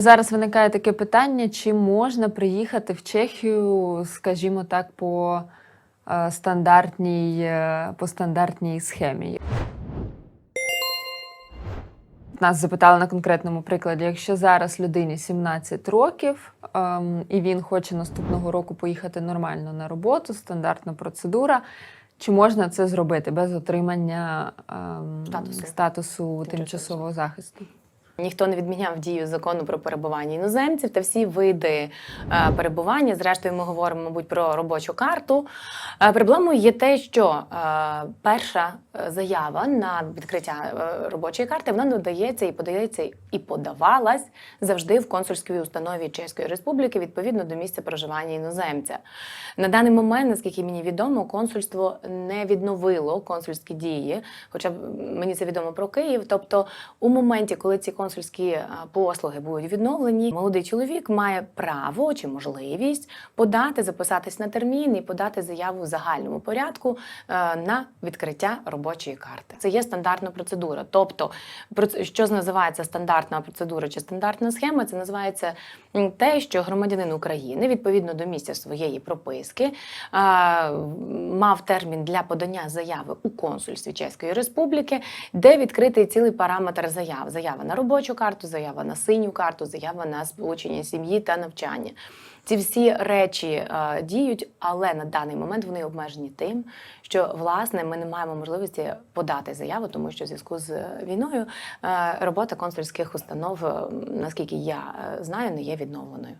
Зараз виникає таке питання: чи можна приїхати в Чехію, скажімо так, по е, стандартній, е, по стандартній схемі? Нас запитали на конкретному прикладі, якщо зараз людині 17 років, ем, і він хоче наступного року поїхати нормально на роботу, стандартна процедура. Чи можна це зробити без отримання ем, Статусу. статусу тимчасового захисту? Ніхто не відміняв дію закону про перебування іноземців та всі види е, перебування. Зрештою, ми говоримо, мабуть, про робочу карту. Е, проблемою є те, що е, перша заява на відкриття робочої карти вона надається і подається і подавалась завжди в консульській установі Чеської Республіки відповідно до місця проживання іноземця. На даний момент, наскільки мені відомо, консульство не відновило консульські дії, хоча мені це відомо про Київ. Тобто, у моменті, коли ці консульські послуги будуть відновлені, молодий чоловік має право чи можливість подати, записатись на термін і подати заяву в загальному порядку е, на відкриття робочої карти. Це є стандартна процедура. Тобто, що називається стандартна процедура чи стандартна схема, це називається те, що громадянин України відповідно до місця своєї прописки е, мав термін для подання заяви у консульстві Чеської Республіки, де відкритий цілий параметр заяв: заява на робочу карту, заява на синю карту, заява на сполучення сім'ї та навчання. Ці всі речі е, діють, але на даний момент вони обмежені тим, що власне ми не маємо можливості подати заяву, тому що в зв'язку з е, війною е, робота консульських установ, наскільки я знаю, не є відновленою.